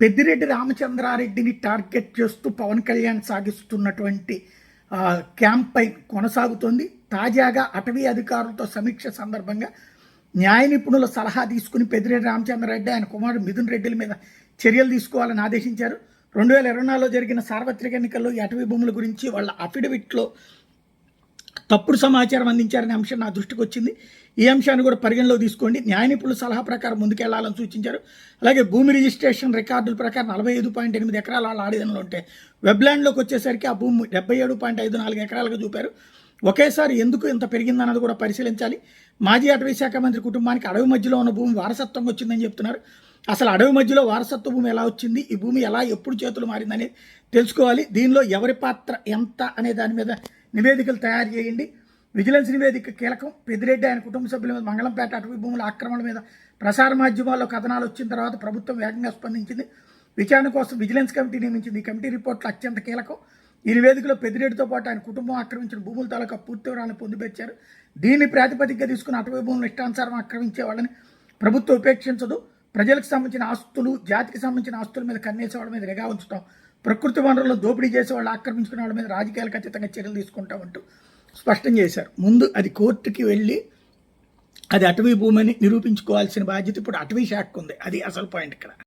Peddireddy రామచంద్రారెడ్డిని target చేస్తూ Pawan Kalyan సాగిస్తున్నటువంటి campaign కొనసాగుతోంది. తాజాగా అటవీ అధికారులతో సమీక్ష సందర్భంగా న్యాయ నిపుణుల సలహా తీసుకుని పెద్దిరెడ్డి రామచంద్రారెడ్డి ఆయన కుమారుడు మిథున్ రెడ్డిల మీద చర్యలు తీసుకోవాలని ఆదేశించారు. రెండు వేల ఇరవై నాలుగులో జరిగిన సార్వత్రిక ఎన్నికల్లో ఈ అటవీ భూముల గురించి వాళ్ళ అఫిడవిట్లో తప్పుడు సమాచారం అందించారనే అంశం నా దృష్టికి వచ్చింది. ఈ అంశాన్ని కూడా పరిగణలో తీసుకోండి. న్యాయ నిపుణుల సలహా ప్రకారం ముందుకెళ్ళాలని సూచించారు. అలాగే భూమి రిజిస్ట్రేషన్ రికార్డుల ప్రకారం నలభై ఐదు పాయింట్ ఎనిమిది ఎకరాల వాళ్ళ ఆడిదనలు ఉంటే వెబ్లాండ్లోకి వచ్చేసరికి ఆ భూమి డెబ్బై ఏడు పాయింట్ ఐదు నాలుగు ఎకరాలుగా చూపారు. ఒకేసారి ఎందుకు ఇంత పెరిగిందన్నది కూడా పరిశీలించాలి. మాజీ అటవీ శాఖ మంత్రి కుటుంబానికి అడవి మధ్యలో ఉన్న భూమి వారసత్వంగా వచ్చిందని చెప్తున్నారు. అసలు అడవి మధ్యలో వారసత్వ భూమి ఎలా వచ్చింది? ఈ భూమి ఎలా ఎప్పుడు చేతులు మారిందనేది తెలుసుకోవాలి. దీనిలో ఎవరి పాత్ర ఎంత అనే దాని మీద నివేదికలు తయారు చేయండి. విజిలెన్స్ నివేదిక కీలకం. పెద్దిరెడ్డి ఆయన కుటుంబ సభ్యుల మీద మంగళంపేట అటవీ భూముల ఆక్రమణ మీద ప్రసార మాధ్యమాల్లో కథనాలు వచ్చిన తర్వాత ప్రభుత్వం వేగంగా స్పందించింది. విచారణ కోసం విజిలెన్స్ కమిటీ నియమించింది. ఈ కమిటీ రిపోర్ట్లు అత్యంత కీలకం. ఈ నివేదికలో పెద్దిరెడ్డితో పాటు ఆయన కుటుంబం ఆక్రమించిన భూముల తాలూకా పూర్తి వివరాలను పొందిపెచ్చారు దీన్ని ప్రాతిపదికగా తీసుకుని అటవీ భూములు ఇష్టానుసారం ఆక్రమించే వాళ్ళని ప్రభుత్వం ఉపేక్షించదు. ప్రజలకు సంబంధించిన ఆస్తులు జాతికి సంబంధించిన ఆస్తుల మీద కన్నేసే వాళ్ళ మీద నిఘా ఉంచుతాం ప్రకృతి వనరులు దోపిడీ చేసే వాళ్ళు ఆక్రమించుకునే వాళ్ళ మీద రాజకీయాలకు ఖచ్చితంగా చర్యలు తీసుకుంటామంటూ స్పష్టం చేశారు. ముందు అది కోర్టుకి వెళ్ళి అది అటవీ భూమిని నిరూపించుకోవాల్సిన బాధ్యత ఇప్పుడు అటవీ శాఖకు ఉంది. అది అసలు పాయింట్ ఇక్కడ.